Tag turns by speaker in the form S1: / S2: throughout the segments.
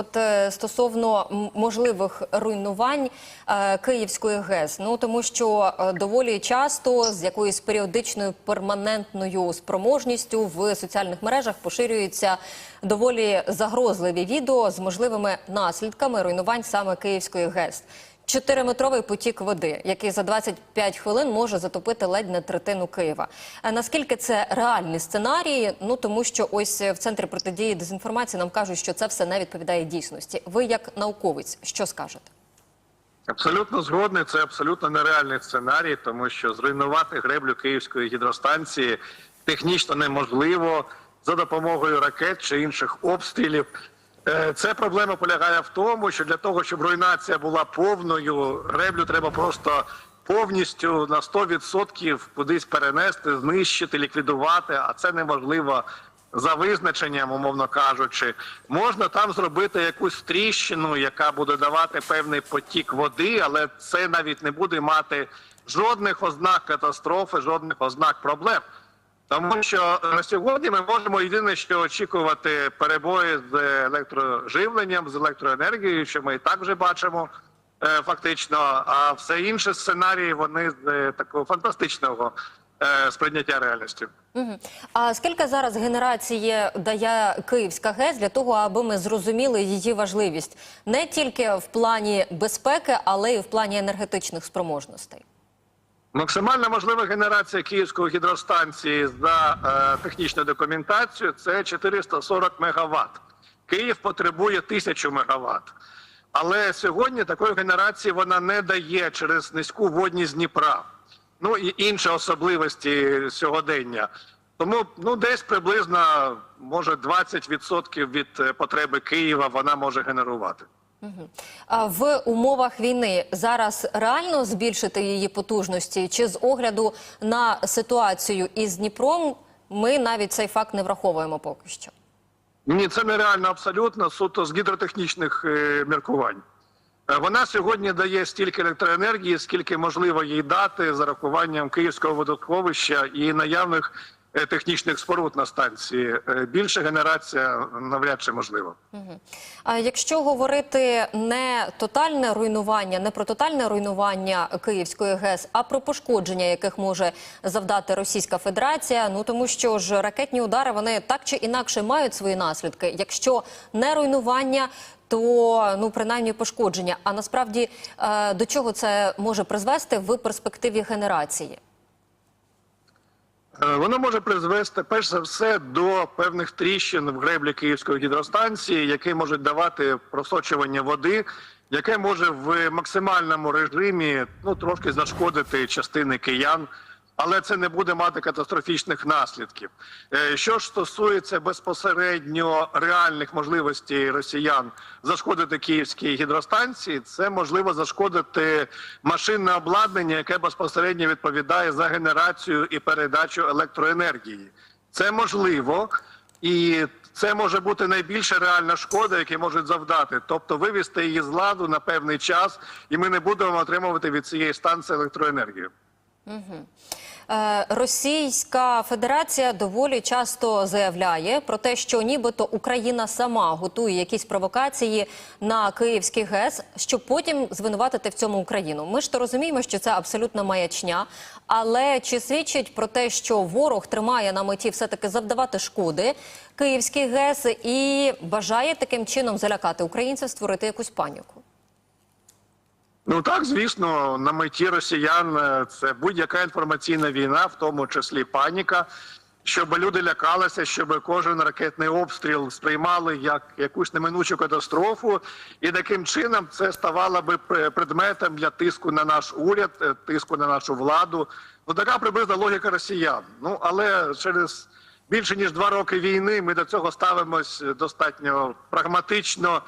S1: от е, стосовно можливих руйнувань е, Київської ГЕС. Ну тому що е, доволі часто з якоюсь періодичною перманентною спроможністю в соціальних мережах поширюються доволі загрозливі відео з можливими наслідками руйнувань саме Київської ГЕС. Чотириметровий потік води, який за 25 хвилин може затопити ледь не третину Києва. Е, Наскільки це реальні сценарії? Ну тому що ось в центрі протидії дезінформації нам кажуть, що це все не відповідає дійсності. Ви як науковець, що скажете?
S2: Абсолютно згодний. Це абсолютно нереальний сценарій, тому що зруйнувати греблю Київської гідростанції технічно неможливо за допомогою ракет чи інших обстрілів. Е, Це проблема полягає в тому, що для того, щоб руйнація була повною, греблю треба просто повністю на 100% кудись перенести, знищити, ліквідувати, а це неможливо за визначенням, умовно кажучи, можна там зробити якусь тріщину, яка буде давати певний потік води, але це навіть не буде мати жодних ознак катастрофи, жодних ознак проблем. Тому що на сьогодні ми можемо єдине, що очікувати перебої з електроживленням, з електроенергією, що ми і так вже бачимо е, фактично. А все інше сценарії вони з е, такого фантастичного е, сприйняття реальності.
S1: А скільки зараз генерації дає Київська ГЕС для того, аби ми зрозуміли її важливість не тільки в плані безпеки, але й в плані енергетичних спроможностей?
S2: Максимальна можлива генерація Київської гідростанції за е, технічною документацією це 440 МВт. Київ потребує 1000 МВт. Але сьогодні такої генерації вона не дає через низьку водність Дніпра. Ну і інші особливості сьогодення. Тому ну десь приблизно може 20% від е, потреби Києва вона може генерувати.
S1: А в умовах війни зараз реально збільшити її потужності? Чи з огляду на ситуацію із Дніпром ми навіть цей факт не враховуємо поки що?
S2: Ні, це нереально абсолютно суто з гідротехнічних е, міркувань. Е, Вона сьогодні дає стільки електроенергії, скільки можливо їй дати за рахуванням Київського водосховища і наявних технічних споруд на станції. Е, Більша генерація навряд чи можлива.
S1: А якщо говорити не тотальне руйнування, не про тотальне руйнування Київської ГЕС, а про пошкодження, яких може завдати Російська Федерація, ну тому що ж ракетні удари вони так чи інакше мають свої наслідки. Якщо не руйнування, то ну принаймні пошкодження. А насправді е, до чого це може призвести в перспективі генерації?
S2: Е, Воно може призвести перш за все до певних тріщин в греблі Київської гідростанції, які можуть давати просочування води, яке може в максимальному режимі ну трошки зашкодити частини киян. Але це не буде мати катастрофічних наслідків. Е, Що ж стосується безпосередньо реальних можливостей росіян зашкодити київській гідростанції, це можливо зашкодити машинне обладнання, яке безпосередньо відповідає за генерацію і передачу електроенергії. Це можливо, і це може бути найбільша реальна шкода, яку можуть завдати, тобто вивести її з ладу на певний час, і ми не будемо отримувати від цієї станції електроенергію.
S1: Е, Російська Федерація доволі часто заявляє про те, що нібито Україна сама готує якісь провокації на Київський ГЕС, щоб потім звинуватити в цьому Україну. Ми ж то розуміємо, що це абсолютна маячня. Але чи свідчить про те, що ворог тримає на меті все таки завдавати шкоди Київський ГЕС і бажає таким чином залякати українців, створити якусь паніку?
S2: Ну так, звісно, на меті росіян е, це будь-яка інформаційна війна, в тому числі паніка, щоб люди лякалися, щоб кожен ракетний обстріл сприймали як якусь неминучу катастрофу, і таким чином це ставало би предметом для тиску на наш уряд, е, тиску на нашу владу. Ну така приблизна логіка росіян. Ну але через більше ніж два роки війни ми до цього ставимось достатньо прагматично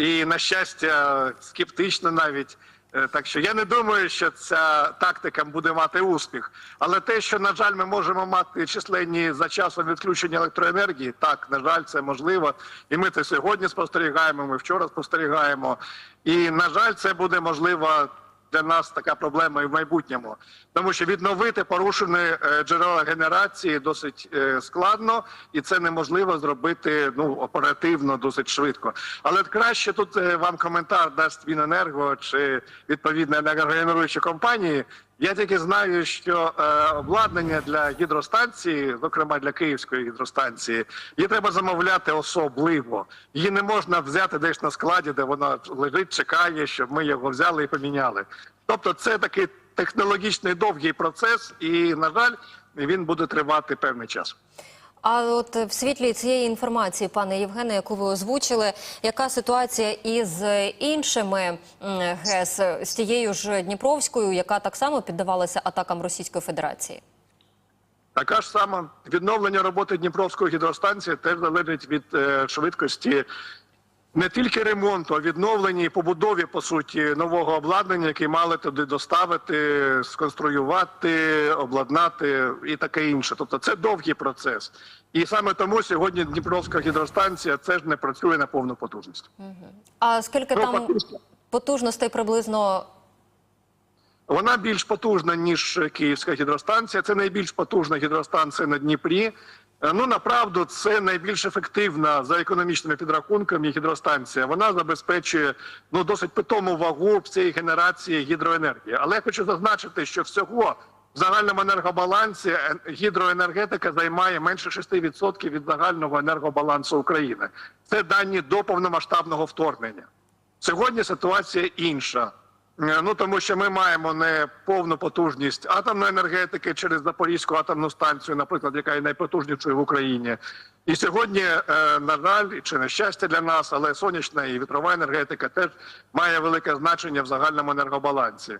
S2: і на щастя скептично навіть. Е, Так що я не думаю, що ця тактика буде мати успіх. Але те, що на жаль, ми можемо мати численні за часом відключення електроенергії, так на жаль, це можливо. І ми це сьогодні спостерігаємо. Ми вчора спостерігаємо. І на жаль, це буде можливо для нас така проблема і в майбутньому, тому що відновити порушені е, джерела генерації досить е, складно, і це неможливо зробити ну оперативно, досить швидко. Але краще тут е, вам коментар дасть Міненерго чи відповідно енергогенеруючі компанії. Я тільки знаю, що е, обладнання для гідростанції, зокрема для Київської гідростанції, її треба замовляти особливо. Її не можна взяти десь на складі, де вона лежить, чекає, щоб ми його взяли і поміняли. Тобто, це такий технологічний довгий процес, і на жаль, він буде тривати певний час.
S1: А от в світлі цієї інформації, пане Євгене, яку ви озвучили, яка ситуація із іншими ГЕС з тією ж Дніпровською, яка так само піддавалася атакам Російської Федерації?
S2: Така ж сама відновлення роботи Дніпровської гідростанції теж залежить від е, швидкості не тільки ремонту, а відновлення і побудові по суті нового обладнання, яке мали туди доставити, сконструювати, обладнати і таке інше. Тобто це довгий процес. І саме тому сьогодні Дніпровська гідростанція це ж не працює на повну потужність.
S1: А скільки
S2: Ну,
S1: там потужностей приблизно
S2: Вона більш потужна ніж Київська гідростанція. Це найбільш потужна гідростанція на Дніпрі. Е, Ну направду це найбільш ефективна за економічними підрахунками гідростанція. Вона забезпечує ну досить питому вагу всієї генерації гідроенергії. Але я хочу зазначити, що всього в загальному енергобалансі е, гідроенергетика займає менше 6% від загального енергобалансу України. Це дані до повномасштабного вторгнення. Сьогодні ситуація інша. Е, Ну тому що ми маємо не повну потужність атомної енергетики через Запорізьку атомну станцію, наприклад, яка є найпотужнішою в Україні. І сьогодні, е, на жаль, чи на щастя для нас, але сонячна і вітрова енергетика теж має велике значення в загальному енергобалансі.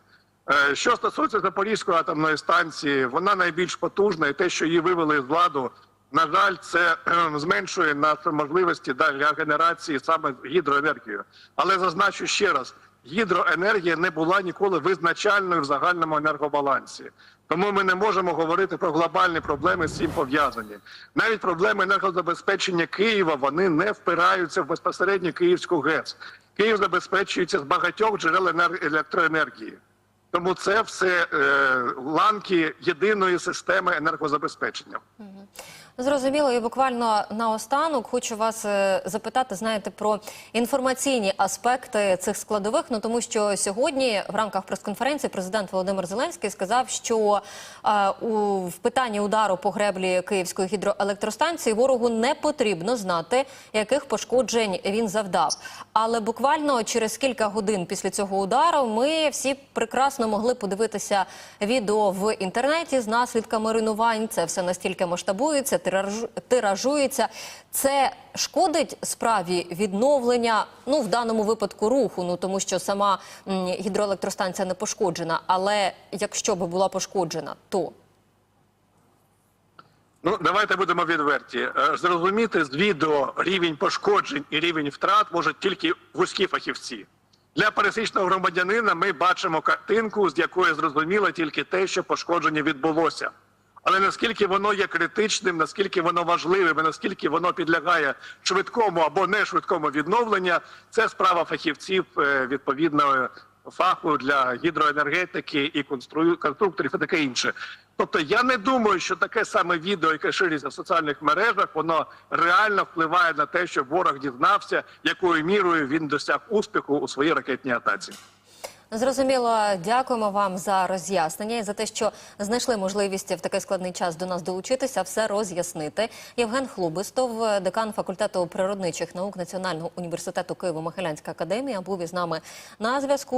S2: Е, Що стосується Запорізької атомної станції, вона найбільш потужна, і те, що її вивели з ладу, на жаль, це зменшує наші можливості для генерації саме гідроенергією. Але зазначу ще раз: гідроенергія не була ніколи визначальною в загальному енергобалансі. Тому ми не можемо говорити про глобальні проблеми з цим пов'язані. Навіть проблеми енергозабезпечення Києва вони не впираються в безпосередньо Київську ГЕС. Київ забезпечується з багатьох джерел енер- електроенергії. Тому це все е, ланки єдиної системи енергозабезпечення.
S1: Зрозуміло, і буквально наостанок хочу вас е, запитати, знаєте, про інформаційні аспекти цих складових. Ну тому що сьогодні в рамках прес-конференції президент Володимир Зеленський сказав, що е, у в питанні удару по греблі Київської гідроелектростанції ворогу не потрібно знати, яких пошкоджень він завдав. Але буквально через кілька годин після цього удару ми всі прекрасно могли подивитися відео в інтернеті з наслідками руйнувань. Це все настільки масштабується, тиражу- тиражується. Це шкодить справі відновлення, ну в даному випадку руху, ну тому що сама гідроелектростанція не пошкоджена. Але якщо би була пошкоджена, то
S2: Ну, давайте будемо відверті. Е, Зрозуміти з відео рівень пошкоджень і рівень втрат можуть тільки вузькі фахівці. Для пересічного громадянина ми бачимо картинку, з якої зрозуміло тільки те, що пошкодження відбулося. Але наскільки воно є критичним, наскільки воно важливим, і наскільки воно підлягає швидкому або не швидкому відновленню, це справа фахівців е, відповідного фаху для гідроенергетики і констру- конструкторів і таке інше. Тобто я не думаю, що таке саме відео, яке шириться в соціальних мережах, воно реально впливає на те, щоб ворог дізнався, якою мірою він досяг успіху у своїй ракетній атаці.
S1: Зрозуміло, дякуємо вам за роз'яснення і за те, що знайшли можливість в такий складний час до нас долучитися, все роз'яснити. Євген Хлубистов, декан факультету природничих наук Національного університету Києво-Могилянська академія, був із нами на зв'язку.